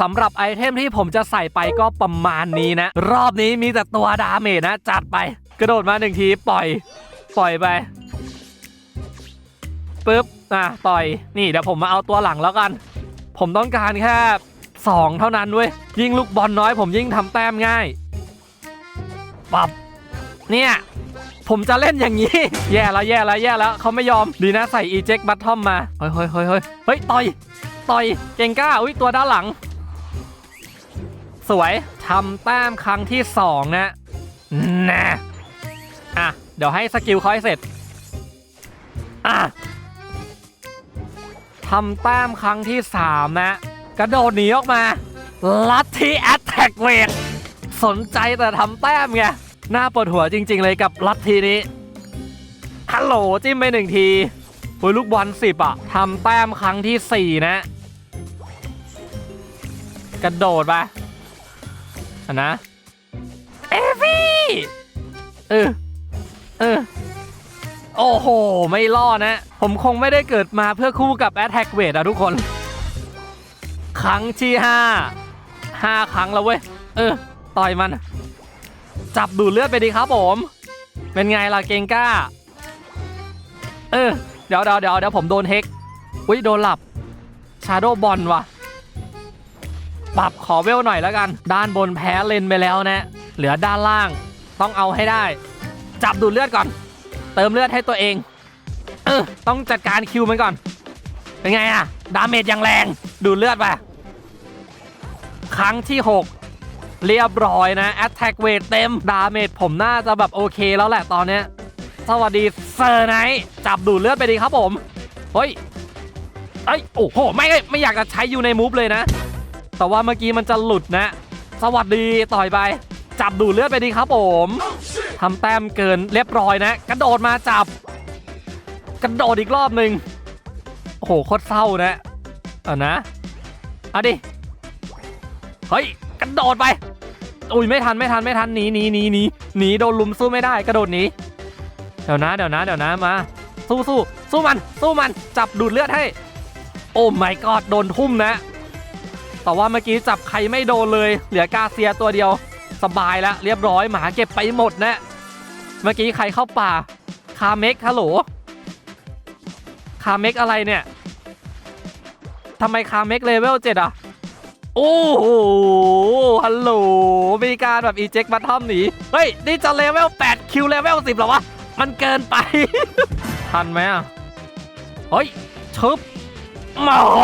สำหรับไอเทมที่ผมจะใส่ไปก็ประมาณนี้นะ รอบนี้มีแต่ตัวดาเมจนะ จัดไป กระโดดมาหนึ่งทีปล่อย ปล่อยไปปึ๊บอะปล่อยนี่เดี๋ยวผมมาเอาตัวหลังแล้วกัน ผมต้องการแค่สองเท่านั้นเว้ยยิ่งลูกบอลน้อยผมยิ่งทำแต้มง่ายปับเนี่ยผมจะเล่นอย่างนี้ แย่แล้วแย่แล้วแย่แล้วเขาไม่ยอมดีนะใส่ eject button มมาเฮ้ยเฮ้ยเฮ้ยเฮ้ยเฮ้ยต่อย ต่อย เก่งกล้า อุ้ยตัวด้านหลัง สวยทำแต้มครั้งที่สองนะนะอะ เดี๋ยวให้สกิลเขาให้เสร็จ อะทำแต้มครั้งที่สามนะ กระโดดหนีออกมา ลัทธิแอตแทกเวทสนใจแต่ทำแต้มไงหน้าปวดหัวจริง ๆ เลยกับลัทธินี้ ฮัลโหลจิ้มไปหนึ่งทีโอ้ยลูกบอลสิบอะทำแต้มครั้งที่สี่นะ กระโดดไป อะนะ เอฟี่เออเออโอ้โห ไม่รอดนะ ผมคงไม่ได้เกิดมาเพื่อคู่กับ Attack w e i g h t อะทุกคน ครั้งที่ห้าห้าครั้งแล้วเว้ย เออ ต่อยมัน จับดูดเลือดไปดีครับผม เป็นไงล่ะเกงก้า เออ เดี๋ยวเดี๋ยวเดี๋ยวเดี๋ยวผมโดนเฮกอุ้ย โดนหลับ ชาโดบอลว่ะ ปรับขอเวลหน่อยแล้วกัน ด้านบนแพ้เลนไปแล้วนะ เหลือด้านล่างต้องเอาให้ได้ จับดูดเลือดก่อน เติมเลือดให้ตัวเอง เออต้องจัดการคิวมันก่อน เป็นไงอะดาเมจอย่างแรง ดูดเลือดไป ครั้งที่ 6 เรียบร้อยนะ Attack Weight เต็ม ดาเมจผมน่าจะแบบโอเคแล้วแหละตอนเนี้ยสวัสดีเซอร์ไนท์จับดูดเลือดไปดีครับผม เฮ้ยเอ้ยโอ้โห ไม่ไม่อยากจะใช้อยู่ในมูฟเลยนะ แต่ว่าเมื่อกี้มันจะหลุดนะ สวัสดีต่อยไป จับดูดเลือดไปดีครับผมทำแต้มเกินเรียบร้อยนะ กระโดดมาจับ กระโดดอีกรอบหนึ่งโอ้โหโคตรเศร้านะเอานะเอาดิเฮ้ยกระโดดไปอุ้ยไม่ทันไม่ทันไม่ทันหนีหนีหนีหนีหนีโดนลุมสู้ไม่ได้กระโดดหนีเดี๋ยวนะเดี๋ยวนะเดี๋ยวนะมา สู้สู้สู้มัน สู้มันจับดูดเลือดให้ โอ้ my god โดนทุ่มนะ แต่ว่าเมื่อกี้จับใครไม่โดนเลย เหลือกาเซียตัวเดียวสบายแล้วเรียบร้อยหมาเก็บไปหมดนะ เมื่อกี้ใครเข้าป่า คาเมกฮัลโหล คาเมกอะไรเนี่ยทำไมคาเมกเลเวลเจ็ดอะ โอ้โห ฮัลโหล มีการแบบอีเจ็คบัตทอมหนี เฮ้ย นี่จะเลเวล8คิวเลเวล10หรอวะ มันเกินไป ทันไหมอะ เฮ้ยชึบ โอ้โห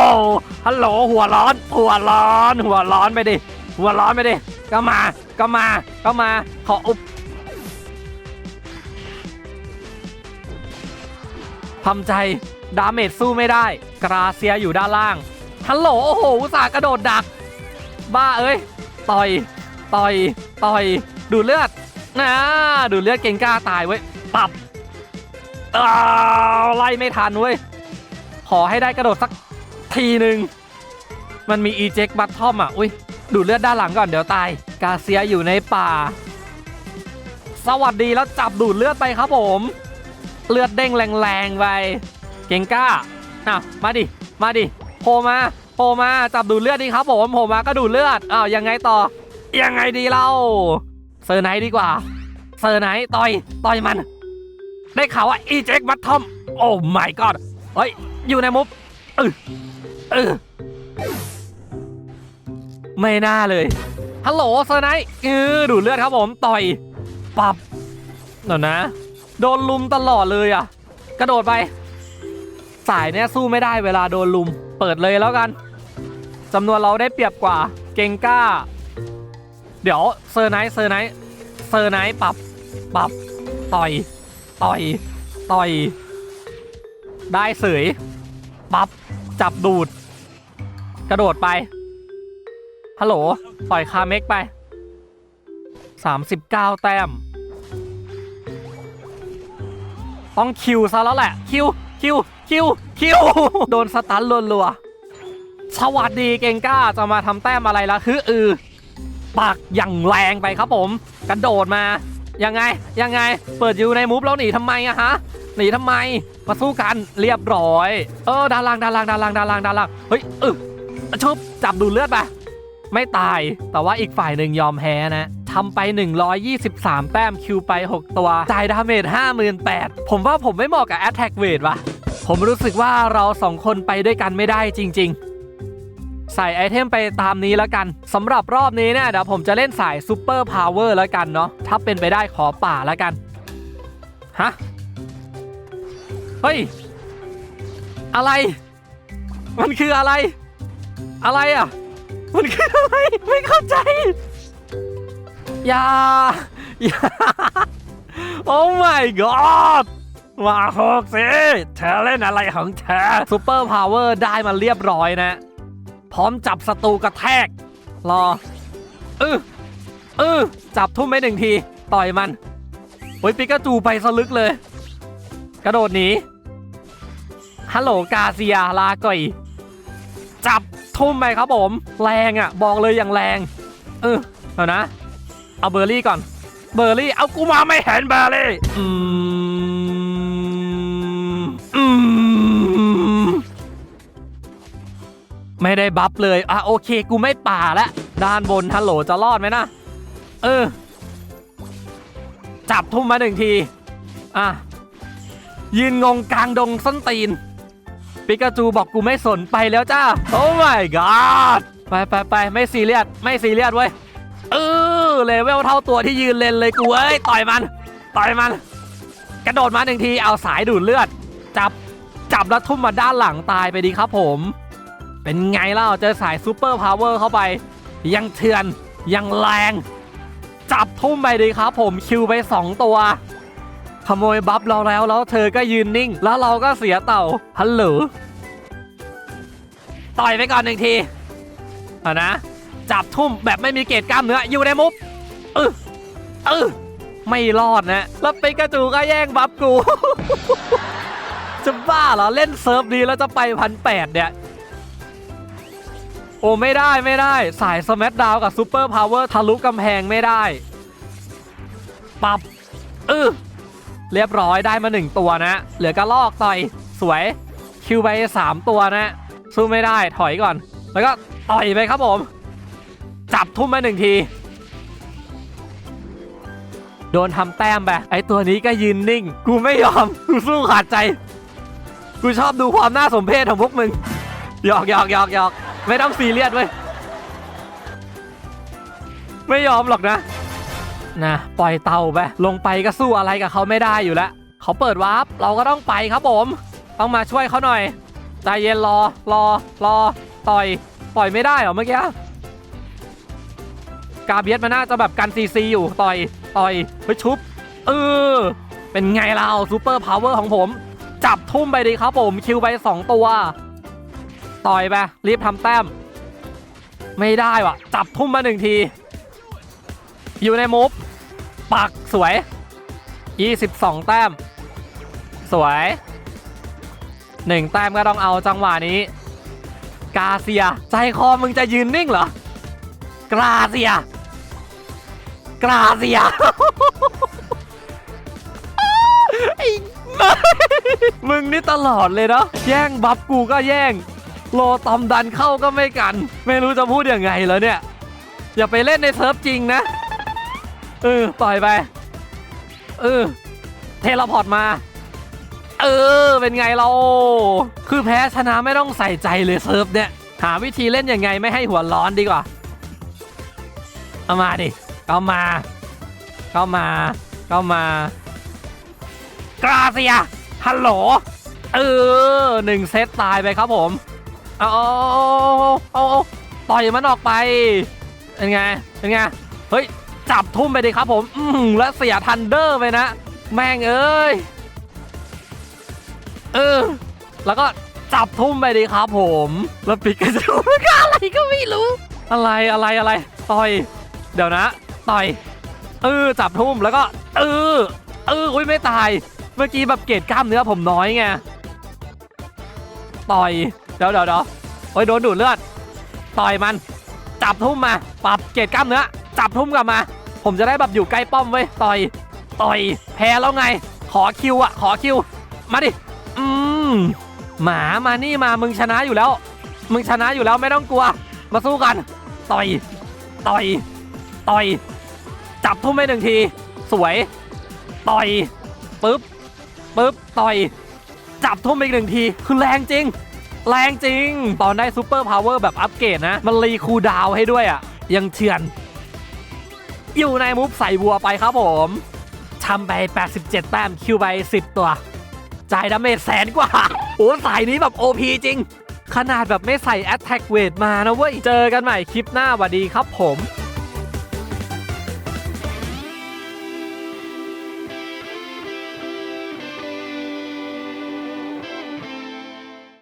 ฮัลโหลหัวร้อน หัวร้อน หัวร้อนไปดิ หัวร้อนไปดิ ก็มา ก็มา ก็มา ขออุบทำใจ ดาเมจสู้ไม่ได้ กราเซียอยู่ด้านล่าง ฮัลโหล โอ้โห อุตส่าห์กระโดดดัก บ้าเอ้ย ต่อย ต่อย ต่อย ดูเลือดนะดูเลือดเก่งกล้าตายเว้ย ปับอ้าวไล่ไม่ทันเว้ย อให้ได้กระโดดสักทีหนึ่งมันมี eject button อะ อุ้ยดูดเลือดด้านหลังก่อนเดี๋ยวตาย กาเซียอยู่ในป่า สวัสดีแล้วจับดูดเลือดไปครับผม เลือดเด้งแรงๆไป เก่งก้าอะมาดิ มาดิโผล่มาโผล่มาจับดูดเลือดดิครับผมโผล่มาก็ดูดเลือดอ้าวยังไงต่อ ยังไงดีเล่าเซอร์ไนท์ดีกว่า เซอร์ไนท์ต่อย ต่อยมัน ได้ข่าวว่า eject button โอ้ my god เฮ้ย อยู่ในมุฟเออเออไม่น่าเลย ฮัลโหลเซอร์ไนท์เออดูเลือดครับผมต่อยปับเดี๋ยวนะ โดนลุมตลอดเลยอะ กระโดดไป สายเนี้ยสู้ไม่ได้เวลาโดนลุม เปิดเลยแล้วกันจำนวนเราได้เปรียบกว่า เก่งก้า เดี๋ยวเซอร์ไนท์เซอร์ไนท์เซอร์ไนท์ปรับปรับต่อย ต่อย ต่อย ได้เสย ปั๊บ จับดูด กระโดดไป ฮัลโหล ปล่อยคาเมกไป 39 แต้ม ต้องคิวซะแล้วแหละ คิว คิว คิว คิว โดนสตันรัวๆสวัสดีเกงก้าจะมาทำแต้มอะไรละคืออือปักอย่างแรงไปครับผม กระโดดมา ยังไงยังไงเปิดอยู่ในมูฟแล้วหนีทำไมอะฮะหนีทำไมมาสู้กันเรียบร้อย เออด้านล่างด้านล่างด้านล่างด้านล่างด้านล่างเฮ้ยเออชุบจับดูเลือดไปไม่ตาย แต่ว่าอีกฝ่ายหนึ่งยอมแพ้นะทำไป 123 แต้มคิวไป 6 ตัว จ่ายดาเมจ58,000 ผมว่าผมไม่เหมาะกับ Attack Weight ว่ะ ผมรู้สึกว่าเราสองคนไปด้วยกันไม่ได้จริง ๆ ใส่ไอเทมไปตามนี้แล้วกันสำหรับรอบนี้เนี่ยเดี๋ยวผมจะเล่นสายซูเปอร์พาวเวอร์แล้วกันเนาะถ้าเป็นไปได้ขอป่าแล้วกันฮะเฮ้ยอะไร มันคืออะไร อะไรอะ มันคืออะไร ไม่เข้าใจ อย่า อย่า โอ้ my god มาโคกสิเธอเล่นอะไรของเธอซูเปอร์พาวเวอร์ได้มาเรียบร้อยนะ พร้อมจับศัตรูกระแทก รอเออเออจับทุ่มไปหนึ่งที ต่อยมันโอ้ยปิกาจูไปสลึกเลย กระโดดหนีฮัลโหลกาเซียลาก่อย จับทุ่มไปครับผม แรงอะ บอกเลยอย่างแรง เออเอานะ เอาเบอร์รี่ก่อน เบอร์รี่ เอากูมาไม่เห็นเบอร์รี่ อืม ไม่ได้บัฟเลย อะโอเค กูไม่ป่าแล้วด้านบนฮัลโหลจะรอดไหมนะ เออ จับทุ่มมาหนึ่งที อะ ยืนงงกลางดงส้นตีน ปิกาจูบอกกูไม่สนไปแล้วจ้า โอ้ my god ไปไปไปไม่ซีเรียสไม่ซีเรียสเว้ย เออเลเวลเท่าตัวที่ยืนเลนเลยกูเอ้ย ต่อยมัน ต่อยมัน กระโดดมาหนึ่งทีเอาสายดูดเลือด จับจับแล้วทุ่มมาด้านหลังตายไปดีครับผม เป็นไงเล่าเจอสายซูเปอร์พาวเวอร์เข้าไป ยังเถื่อน ยังแรง จับทุ่มไปดีครับผมคิวไป 2 ตัว ขโมยบัฟเราแล้วแล้วเธอก็ยืนนิ่ง แล้วเราก็เสียเต่าฮัลโหลต่อยไปก่อนหนึ่งทีเอานะ จับทุ่มแบบไม่มีเกจกล้ามเนื้ออยู่ในมุฟเออเออไม่รอดนะ แล้วปิกาจูก็แย่งบัฟกู จะบ้าเหรอ เล่นเซิร์ฟนี้แล้วจะไปพันแปดเนี่ย โอ้ไม่ได้ไม่ได้ สายสมทดาวกับซูเปอร์พาวเวอร์ทะลุกำแพงไม่ได้ปับเออเรียบร้อยได้มาหนึ่งตัวนะ เหลือกระลอกต่อยสวยคิวไปสามตัวนะสู้ไม่ได้ถอยก่อน แล้วก็ต่อยไปครับผม จับทุ่มมาหนึ่งทีโดนทำแต้มไปไอตัวนี้ก็ยืนนิ่ง กูไม่ยอม กูสู้ขาดใจ กูชอบดูความน่าสมเพชของพวกมึงหยอกหยอกหยอกหยอก ไม่ต้องซีเรียสเว้ย ไม่ยอมหรอกนะ นะ ปล่อยเตาไป ลงไปก็สู้อะไรกับเขาไม่ได้อยู่แล้ว เขาเปิดวาร์ปเราก็ต้องไปครับผม ต้องมาช่วยเขาหน่อย ใจเย็นรอ รอ รอ ต่อยปล่อยไม่ได้เหรอเมื่อกี้ กาเบียสมันน่าจะแบบกันซีซีอยู่ ต่อย ต่อยไปชุบ เออ เป็นไงเราซูเปอร์พาวเวอร์ของผม จับทุ่มไปดีครับผม คิวไป 2 ตัว ต่อยไปรีบทำแต้ม ไม่ได้ว่ะ จับทุ่มมาหนึ่งที อยู่ในมุฟปักสวย 22 แต้ม สวย1แต้มก็ต้องเอาจังหวะนี้ กาเซีย ใจคอมึงจะยืนนิ่งเหรอกราเซียกราเซียมึงนี่ตลอดเลยเนาะแย่งบัฟกูก็แย่ง โลตอมดันเข้าก็ไม่กัน ไม่รู้จะพูดยังไงแล้วเนี่ย อย่าไปเล่นในเซิร์ฟจริงนะ เออ ปล่อยไป เออ เทเลพอร์ตมา เออ เป็นไงเรา คือแพ้ชนะไม่ต้องใส่ใจเลยเซิร์ฟเนี่ย หาวิธีเล่นยังไงไม่ให้หัวร้อนดีกว่า เอามาดิ เอามา เข้ามา เข้ามากราเซียฮัลโหล เออหนึ่งเซตตายไปครับผม เอาเอาเอาต่อยมันออกไปเป็นไงเป็นไงเฮ้ยจับทุ่มไปดิครับผมอืมและเสียทันเดอร์ไปนะ แม่งเอ้ยเออแล้วก็จับทุ่มไปดิครับผมแล้วปิกาจูอะไรก็ไม่รู้ อะไรอะไรอะไรต่อย เดี๋ยวนะ ต่อยเออจับทุ่มแล้วก็เออเอออุ้ยไม่ตาย เมื่อกี้แบบเกรดกล้ามเนื้อผมน้อยไงต่อย เดี๋ยวเดี๋ยวเดี๋ยวโอ้ยโดนดูดเลือด ต่อยมัน จับทุ่มมา ปรับเกรดกล้ามเนื้อ จับทุ่มกลับมา ผมจะได้แบบอยู่ใกล้ป้อมเว้ ต่อย ต่อย แพ้แล้วไง ขอคิวอะขอคิว มาดิ อืม หมา มานี่มา มึงชนะอยู่แล้ว มึงชนะอยู่แล้วไม่ต้องกลัว มาสู้กัน ต่อย ต่อย ต่อย จับทุ่มไปหนึ่งที สวย ต่อย ปึ๊บ ปึ๊บ ต่อย จับทุ่มอีกหนึ่งที คือแรงจริง แรงจริง ตอนได้ซูเปอร์พาวเวอร์แบบอัปเกรดนะ มันรีคูดาวให้ด้วยอะ ยังเถื่อน อยู่ในมุฟใส่บัวไปครับผมทำไป 87 แต้มคิวไป 10 ตัว จ่ายดาเมจแสนกว่า โอ้สายนี้แบบ OP จริง ขนาดแบบไม่ใส่ Attack Weight มานะเว้ย เจอกันใหม่คลิปหน้าหวัสดีครับผม